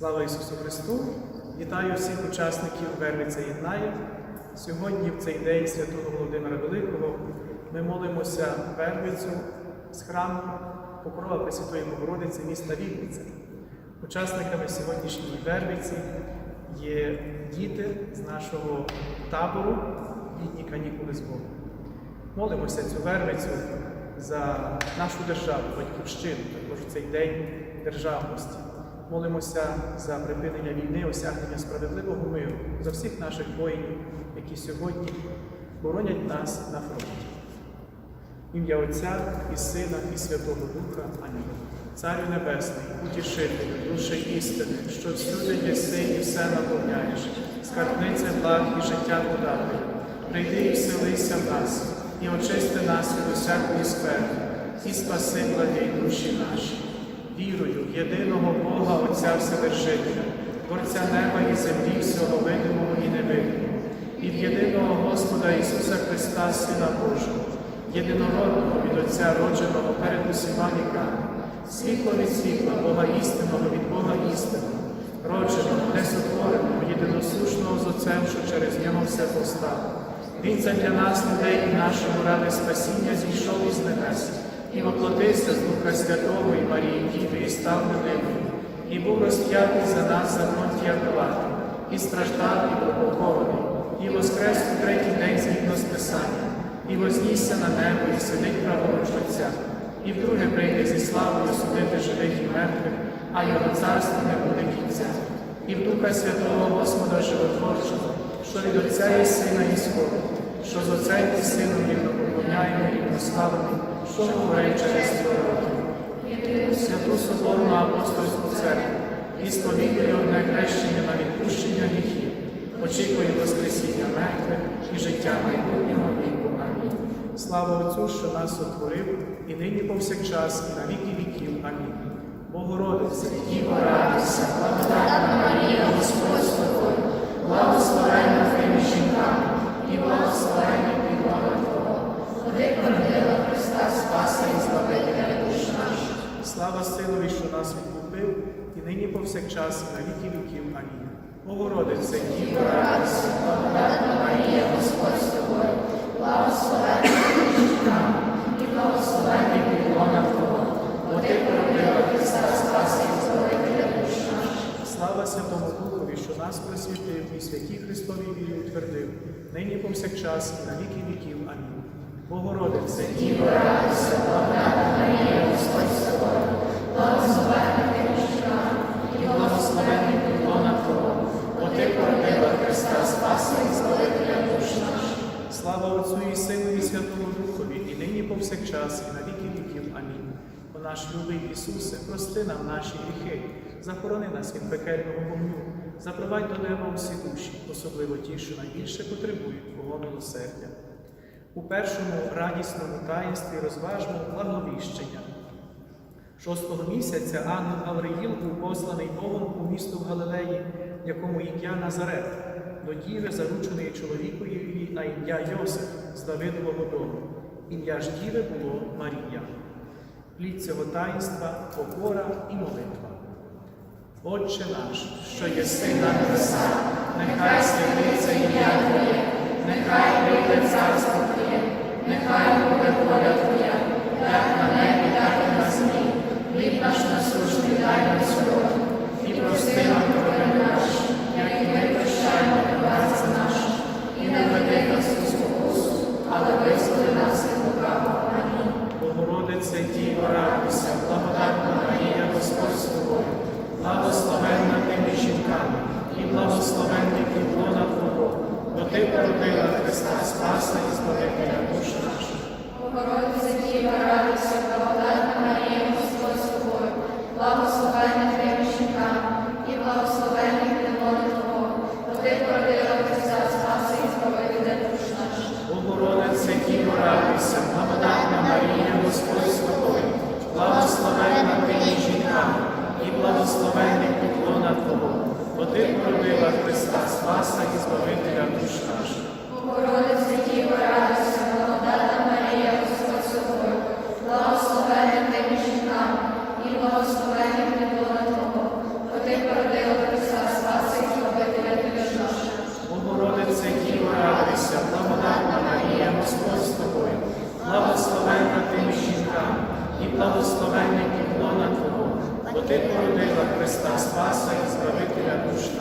Слава Ісусу Христу! Вітаю всіх учасників Вервиця Єднає. Сьогодні, в цей день святого Володимира Великого, ми молимося Вервицю з храму Покрова Пресвятої Богородиці міста Вінниця. Учасниками сьогоднішньої Вервиці є діти з нашого табору літні канікули з Богом. Молимося цю Вервицю за нашу державу, батьківщину, також цей день державності. Молимося за припинення війни, осягнення справедливого миру, за всіх наших воїнів, які сьогодні боронять нас на фронті. Ім'я Отця і Сина, і Святого Духа. Амінь. Царю Небесний, утішителю, душі істини, що всюди єси і все наповняєш, скарбниця благ і життя подателю. Прийди і вселися в нас, і очисти нас від усякої сфери, і спаси благі душі наші. Вірую в єдиного Бога Отця Вседержителя, Творця неба і землі, всього видимого і невидимого, і в єдиного Господа Ісуса Христа, Сина Божого, єдинородного від Отця родженого перед усіма віками, світло від світла, Бога істинного від Бога істинного, родженого, несотвореного, єдиносушного з Отцем, що через нього все постало. Він для нас, людей і нашому ради спасіння зійшов із небес і воплотився з Духа Святого і Марії Діви, став людиною, і був розп'ятий за нас за Понтія Пилата, і страждав, і був похований, і воскрес у третій день згідно з Писанням, і вознісся на небо, і сидить праворуч Отця, і вдруге прийде зі славою судити живих і мертвих, а його царство не буде кінця. І в Духа Святого Господа Животворчого, що від Отця і Сина і що з Отцем і Сином рівно поклоняємо і прославимо, що говорить через сто років. Святу Соборну Апостольську церкву і сповідує одне хрещення на відпущення гріхів, очікує Воскресіння мертвих і життя майбутнього віку. Амінь. Слава Отцю, що нас сотворив, і нині повсякчас, і на віки віків. Амінь. Богородице, Діво радуйся, благодатна Марія, Господь з тобою, благословенна ти між жінками, і благословенна підлога Твого. Ходи, породила Христа, Спаса і Збавителя душ наших. Слава Синові, що нас відкупив, і нині повсякчас, на віки віків. Амінь. Богородице, Діво радуйся, благодатна Марія, Господь з тобою, благословенна ти і благословенна підлога Твого. Бо ти породила Христа, Спаса і душ наших. Слава Святому Духові, що нас просвітив і святі Христові вірі утвердив, нині повсякчас і на віки віків. Амінь. Богородице, Діво радуйся, благодатна Марія, Господь з тобою, благословенна ти між жінками, і благословенний підлона Твого, бо ти породила Христа, Спаса і Збавителя душ наших. Слава Отцю і Сину і Святому Духові, і нині повсякчас, і на віки віків. Амінь. О наш любий Ісусе, прости нам наші гріхи, захорони нас від пекельного вогню, запровадь до неба усі душі, особливо ті, що найбільше потребують Твого милосердя. У першому радісному таїнстві розважмо благовіщення. Шостого місяця ангел Гавриїл був посланий Богом у місто в Галилеї, якому ім'я Назарет, до діви, зарученої чоловікові на ім'я Йосиф з Давидового дому. Ім'я ж діви було Марія. Плід цього таїнства покора і молитва. Отче наш, що єси на небесах, нехай святиться ім'я Твоє, нехай прийде царство Твоє, нехай буде воля Твоя, як на небі, так і на землі. Хліб наш насущний дай нам сьогодні, і прости нам провини наші, як і ми прощаємо винуватцям нашим, і не веди нас у спокусу, але визволи нас. Діво, радуйся, благодатна Марія, Господь з тобою, благословенна ти між жінками, і благословенний плода Твого, бо ти породила Христа Спаса і Збавителя благословенна тими жінкам і благословенна піклона Твого, бо Ти породила Христа Спаса і Збавителя душ.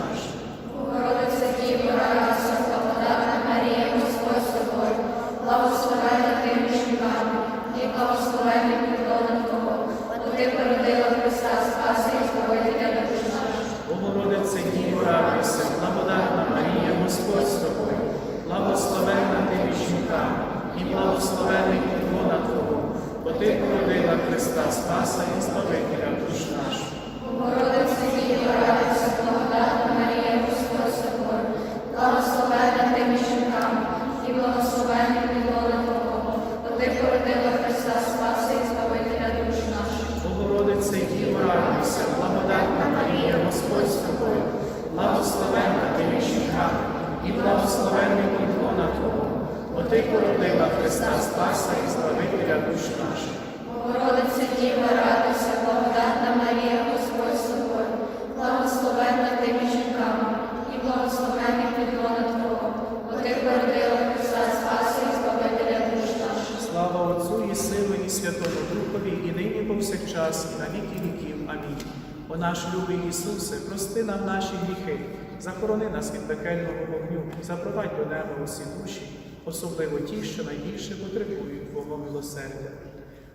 Наш любий Ісусе, прости нам наші гріхи, захорони нас від пекельного вогню, запровадь до неба усі душі, особливо ті, що найбільше потребують Твого милосердя.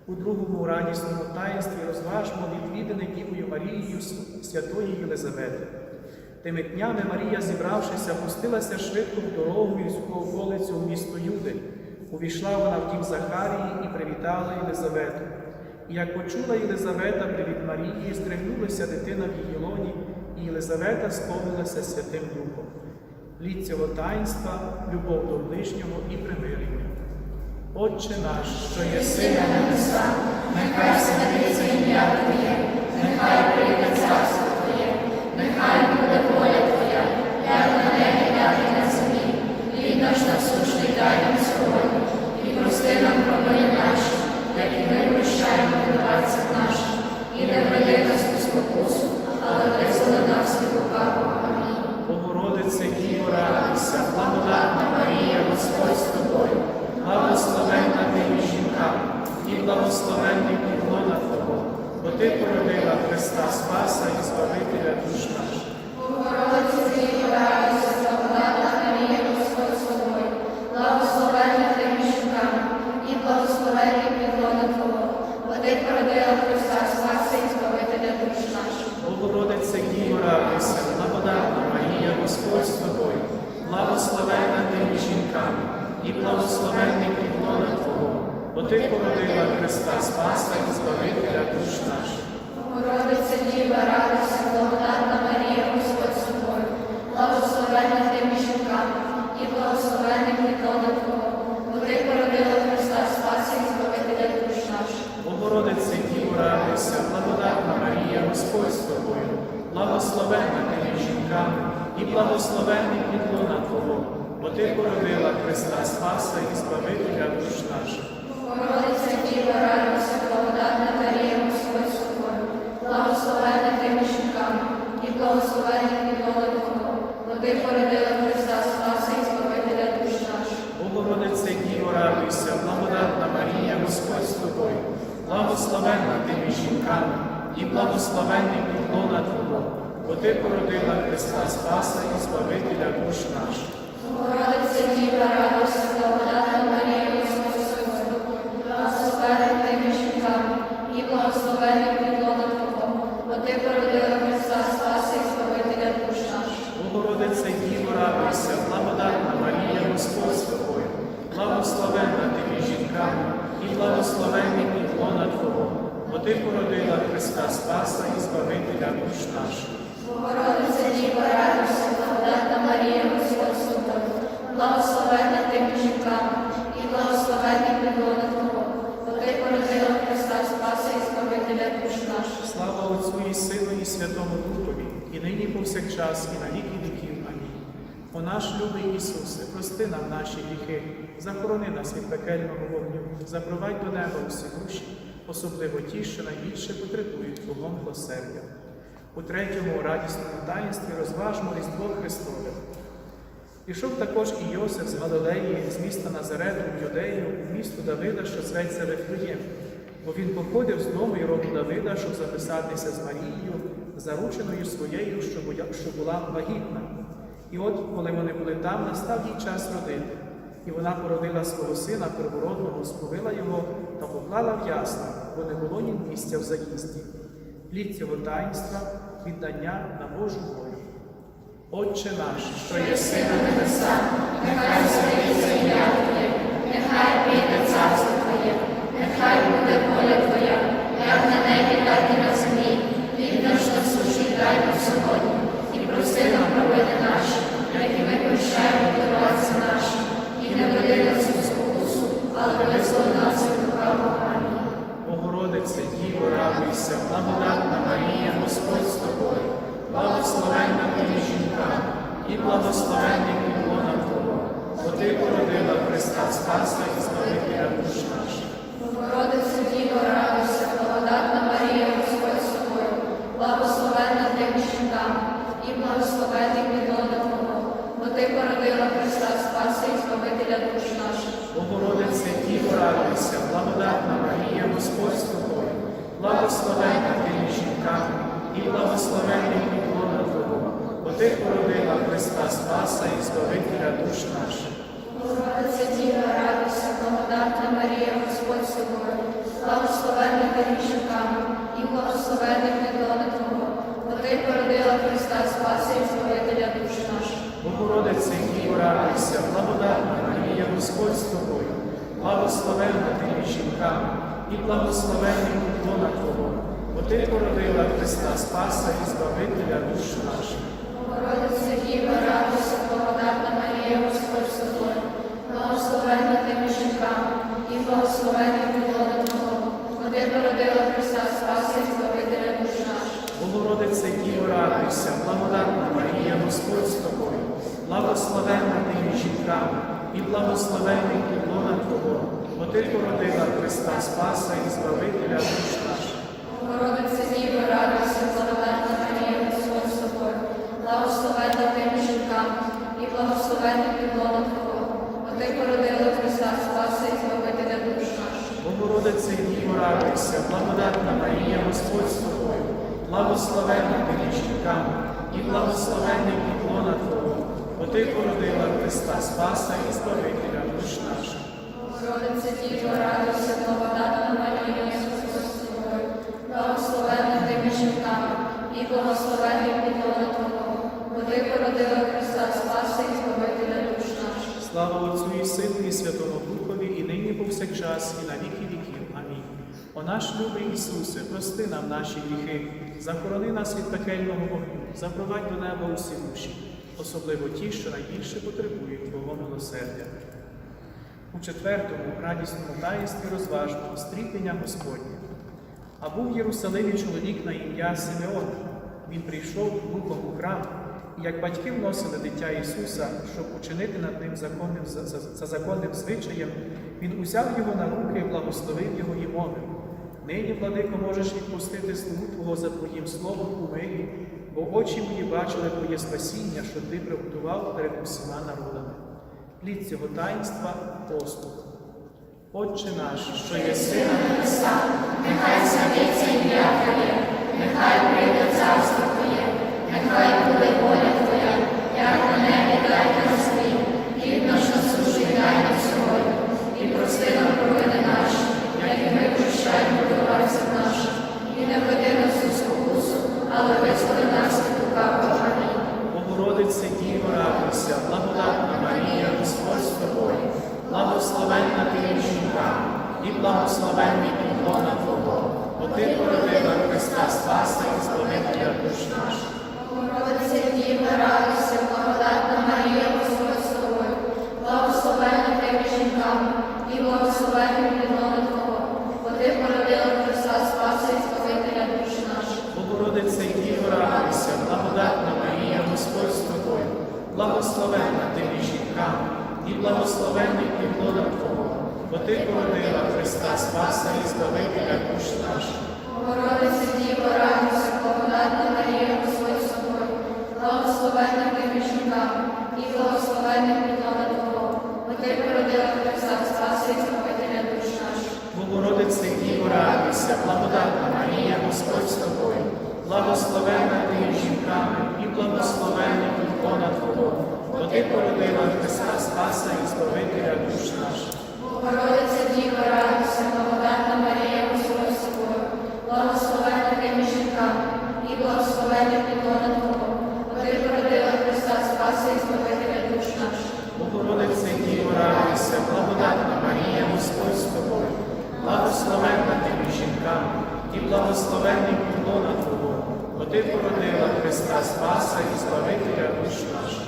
У другому радісному таїнстві розважмо відвідане Дівою Марією святої Єлизавети. Тими днями Марія, зібравшися, пустилася швидко в дорогу із околицю в місто Юди. Увійшла вона в дім Захарії і привітала Єлизавету. Як почула Єлизавета привіт Марії, стригнулася дитина в її лоні, і Єлизавета сповнилася Святим Духом. Лід цього таїнства, любов до ближнього і примирення. Отче наш, що є на небесах, Нехай святиться ім'я Твоє, нехай прийде царство Твоє, нехай буде воля Твоя, як на небі, так і на землі. Хліб наш насущний дай нам сьогодні, і прости нам провини наші, як і ми прощаємо винуватцям нашим, і не веди нас у спокусу, але визволи нас від лукавого. Амінь. Богородице Діво, радуйся, благодатна Марія, Господь з тобою, благословенна ти між жінками, і благословенний підлона Твого, бо ти породила Христа Спаса і Збавителя душ наших. Богородице Діво, радуйся, благодатна Марія, Господь з тобою, благословенна ти між жінками, і благословенний підлона Твого, бо ти породила Христа Спаса і Збавителя душ наших. Богородице Діво, радуйся, благодатна Марія, Господь з тобою, благословенна ти між жінками, і благословенний підлона Твого, бо ти породила Христа Спаса і Збавителя душ наших. Богородице Діва, радуйся, благодатна Марія, Господь з тобою, благословенна ти між жінками, і благословенний підлона Твого, бо ти породила Христа Спаса і Збавителя душ наших. Богородице Діво, радуйся, благодатна Марія, Господь з тобою, благословенна ти між жінками, і благословенний підлона Твого, ти породила Христа Спаса і Збавителя душ наших. Богородице Діва, радуйся, благодатна Марія, Господь з тобою, благословенна ти між жінками, і благословенний підлона Твого, бо ти породила Христа Спаса і Збавителя душ наших. Богородице Діво, радуйся, благодатна Марія, Господь з тобою, благословенна ти між жінками, і благословенний підлона Твого, бо ти породила Христа Спаса і Збавителя душ наших. Богородице Діва, радуйся, благодатна Марія, Господь з тобою, благословенна ти між жінками, і благословенний підлона Твого, бо ти породила Христа Спаса і Збавителя душ наших. Богородице Діво, радуйся, благодатна Марія, Господь з тобою, благословенна ти між жінками, і благословенний підлона Твого, бо ти породила Христа Спаса і Збавителя душ наших. Богородице Діва, радуйся, благодатна Марія, Господь з тобою, благословенна ти між жінками, і благословенний підлона Твого, бо ти породила Христа Спаса і Збавителя душ наших. Слава Отцю і Сину, і Святому Духові, і нині повсякчас, і на віки віків. О наш любий Ісусе, прости нам наші гріхи, захорони нас від пекельного вогню, запровадь до неба усі душі, особливо ті, що найбільше потребують Твого милосердя. У третьому радісному таїнстві розважмо Різдво Христове. Пішов також і Йосиф з Галилеї, з міста Назарету в Юдею, в місто Давида, що зветься Вифлеєм, бо він походив з дому і роду Давида, щоб записатися з Марією, зарученою своєю, що була вагітна. І от, коли вони були там, настав їй час родити. І вона породила свого сина первородного, сповила його та поклала в ясла, бо не було ні місця в заїзді. Плід цього таїнства віддання на Божу волю. Отче наш, що єси на небесах, Нехай святиться ім'я Твоє, нехай прийде царство Твоє, нехай буде воля Твоя, як на небі, так і на землі. Хліб наш насущний дай нам сьогодні, прости нам провини наші, як і ми прощаємо винуватцям нашим, і не веди нас у спокусу, але визволи нас від лукавого. Амінь. Богородице, Діво, радуйся, благодатна Марія, Господь з тобою, благословенна ти між жінками, і благословенний плода Твого, бо ти породила Христа Спаса і Збавителя душ наших. Богородице Діво, радуйся, благодатна Марія, Господь з тобою, благословенна ти між жінками, і благословенний підлона Твого, бо ти породила Христа Спаса і Збавителя душ наших. Богородице, Діво, радуйся, благодатна Марія, Господь з тобою, благословенна ти між жінками, і благословенний плода Твого, бо ти породила Христа Спаса і Збавителя душ наших. Богородице Діво, радуйся, благодатна Марія, Господь з тобою, благословенна ти і благословенний підлона Твого, бо ти породила Христа Спаса і Збавителя душ наших. Богородице, Діво, радуйся, благодатна Марія, Господь з тобою, благословенна ти між жінками, і благословенний плода Твого, бо ти породила Христа Спаса і Збавителя душ наших. Благодатна Марія, Господь з благословенна ти жінками, і благословенний підлона Твого, бо ти породила Христа Спаса і Збавителя душ наших. Богородице, Діво, радуйся, і благословенний підлона Твого, бо ти породила Христа Спаса і Збавителя душ наших. Богородице, Діво, радуйся, благодатна Марія, Господь з тобою, благословенна ти між жінками, і благословенний плода Твого, бо ти породила Христа Спаса і Збавителя душ наших. Богородице Діво, радуйся, благодатна Марія, Господь з тобою, благословенна ти між жінками, і благословенний підлона Твого, бо ти породила Христа Спаса і Збавителя душ наших. Слава Отцю і Сину і Святому Духові, і нині повсякчас, і на віки віків. Амінь. О наш любий Ісусе, прости нам наші гріхи, захорони нас від пекельного вогню, запровадь до неба усі душі, особливо ті, що найбільше потребують Твого милосердя. У четвертому радісному таїнстві розважного стрітення Господнє. А був в Єрусалимі чоловік на ім'я Симеон. Він прийшов духом у храм, і як батьки вносили дитя Ісуса, щоб учинити над ним законним за, за, за законним звичаєм, він узяв його на руки, благословив його і мовив. Нині, владико, можеш відпустити слугу Твого за Твоїм словом у мирі, бо очі мої бачили Твоє спасіння, що Ти приготував перед усіма народами. Плід цього таїнства поступ. Отче наш, що єси на небесах, Нехай святиться ім'я Твоє, нехай прийде царство нехай буде воля Твоя, як на так на землі. Хліб наш насущний дай нам і прости нам провини наші, як і ми прощаємо винуватцям нашим. І не веди нас у спокусу, але визволи нас від лукавого. Амінь. Богородице Діво, радуйся, благодатна Марія, Господь з тобою, благословенна ти і благословенний плода Твого, бо ти породила Христа Спаса і Збавителя душ наших. Благословенна ти між жінками, і благословенний підлона Твого, бо ти породила Христа Спаса і Збавителя душ наших. Богородице Діво, радуйся, благодатна Марія, Господь благословенна ти між жінками, і благословенний підлона Твого, бо ти породила Христа Спаса і Збавителя душ наших. Богородице Діво, радуйся, благодатна Марія, Господь з тобою, благословенна ти між жінками, і благословенний плода Твого, бо ти породила Христа Спаса і Збавителя душ наших. Богородице Діва, радуйся, спаси і збавителя благодатна Марія, Господь з тобою, благословенна ти між і благословенний плона Твого, бо ти породила Христа Спаса і Збавителя душ наших.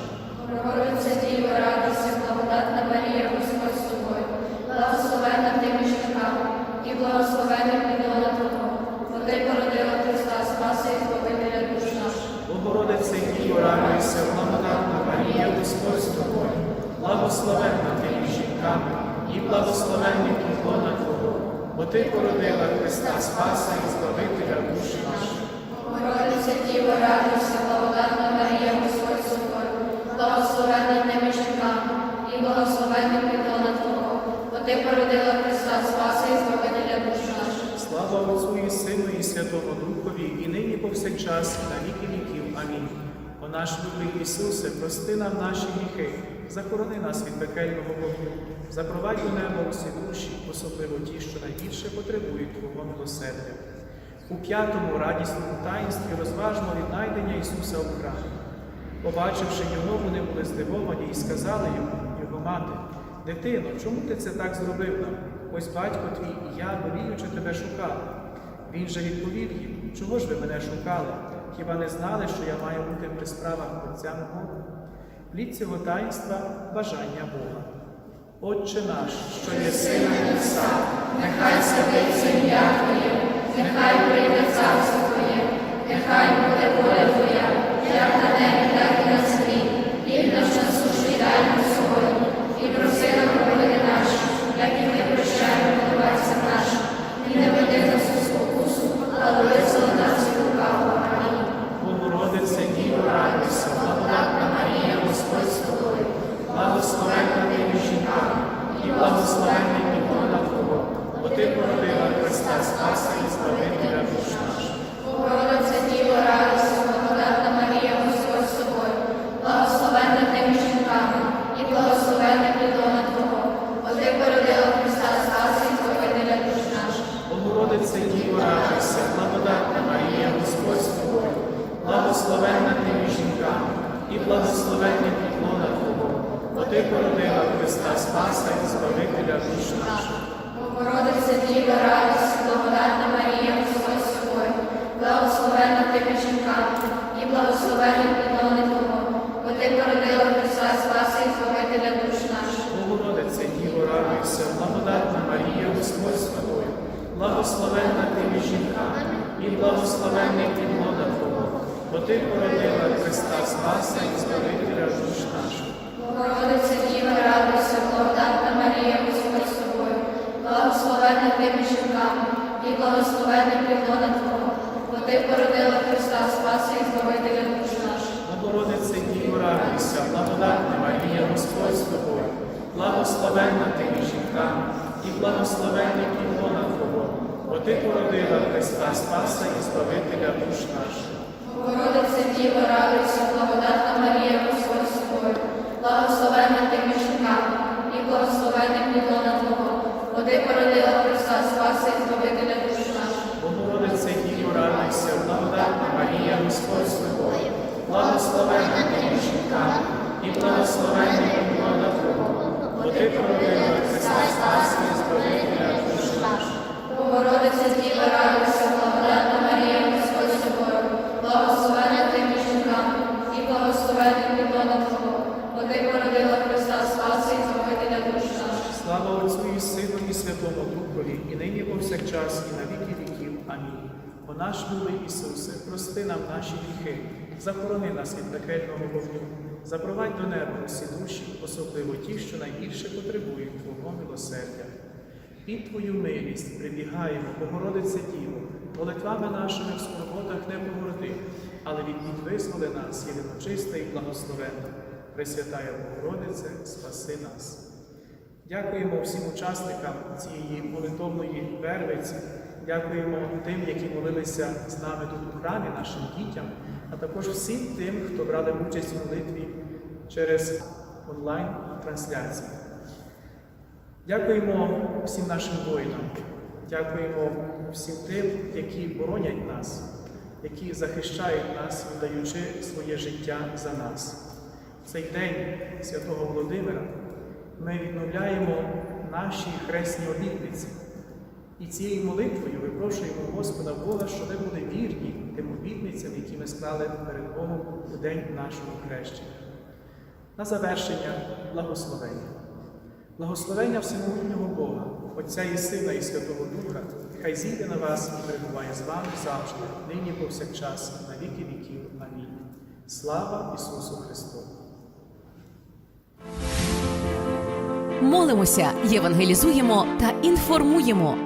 І благословенний плода Твого, бо Ти породила Христа Спаса і Збавителя душ наших. Богородиця Діва, радуйся, благодатна Марія, Господь з тобою, благословенна між жінками, і благословенний плідона Твого, бо ти породила Христа Спаса і Збавителя душ наших. Слава Отцю і Сину і Святому Духові, і нині повсякчас, і на віки віків. Амінь. О наш любий Ісусе, прости нам наші гріхи, захорони нас від пекельного вогню, запровадь у небо усі душі, особливо ті, що найбільше потребують Твого милосердя. У п'ятому радісному таїнстві розважно віднайдення Ісуса у храмі. Побачивши його, вони були здивовані і сказали йому, його мати, дитино, чому ти це так зробив нам? Ось батько твій і я, боліючи, тебе шукали. Він же відповів їм, чого ж ви мене шукали? Хіба не знали, що я маю бути при справах Отця мого? Плід цього таїнства бажання Бога. Отче наш, що є сина Христа, Нехай святиться ім'я Твоє, нехай прийде царство Твоє, нехай буде воля Твоя, як на небі, так і на землі. Хліб наш насущний дай нам сьогодні, і проси нам провини наші, як і ми прощаємо винуватцям нашим. І не веди нас у спокусу, але визволи нас від лукавого. Амінь. Богородице, Діво, радуйся, благодатна Марія, Господь з тобою, благословенна ти між жінками, і благословенний підлона Твого, бо Ти породила Христа Спаса і Збавителя душ наших. Богородиця Діва, радуйся, благодатна Марія, Господь з тобою, благословенна ти між жінками, і благословенний плідона Твого, бо ти породила Христа Спаса і Збавителя душ наших. Богородице, Діво, радуйся, благодатна Марія, Господь з тобою, благословенна ти між жінками, і благословенний підлона Твого, бо Ти породила Христа Спаса і Збавителя душ наших. Богородиця Діва, радуйся, благодатна Марія, Господь з тобою, благословенна ти між жінками, і благословенний плідона Твого, бо ти породила Христа Спаса і Збавителя душ наших. Богородице, Діво, радуйся, благодатна Марія, Господь з тобою, благословенна ти між жінками, і благословенний підлона Твого, бо Ти породила Христа Спаса і Збавителя душ наших. Богородиця Діва, радуйся, благодатна Марія, Господь з тобою, благословенна ти між жінками, і благословенний плідона Твого, бо ти породила Христа Спаса і Збавителя душ наших. Богородице, Діво, радуйся, благодатна Марія, Господь з тобою, благословенна ти між жінками, і благословенний підлона Твого, бо Ти породила Христа Спаса і Збавителя душ наших. Богородиця Діва, радуйся, благодатна Марія, Господь з тобою, благословенна ти між і благословенний плідона Твого, бо ти породила Христа Спаса і Збавителя душ наших. Богородице, Діво, радуйся, Марія, Господь з тобою, благословенна і благословенний підлона Твого, бо Ти Христа Спаса і Збавителя душ наших. Богородиця Діва, радуйся, благодатна Марія, Господь з тобою, благословенна ти між жінками, і благословенний плідона Твого, бо ти породила Христа Спаса і Збавителя душ наших. Слава Отцю і Сину і Святому Духові, і нині повсякчас, і на віки віків. Амінь. О наш любий Ісусе, прости нам наші гріхи, захорони нас від пекельного вогню, запровадь до неба усі душі, особливо ті, що найбільше потребують Твого милосердя. Під Твою милість прибігаємо, Богородице Діво, молитвами нашими в скорботах не погорди, але від бід визволи нас, єдино чиста і благословенна. Пресвятая Богородице, спаси нас. Дякуємо всім учасникам цієї молитовної вервиці. Дякуємо тим, які молилися з нами тут у храмі, нашим дітям, а також всім тим, хто брали участь у молитві через онлайн-трансляцію. Дякуємо всім нашим воїнам, дякуємо всім тим, які боронять нас, які захищають нас, віддаючи своє життя за нас. В цей день святого Володимира ми відновляємо наші хресні обітниці. І цією молитвою випрошуємо Господа Бога, щоб ви були вірні тим обітницям, які ми склали перед Богом у день нашого хрещення. На завершення благословення. Благословення всемогутнього Бога, Отця і Сина і Святого Духа, хай зійде на вас і перебуває з вами завжди, нині повсякчас, на віки віків. Амінь. Слава Ісусу Христу! Молимося, євангелізуємо та інформуємо.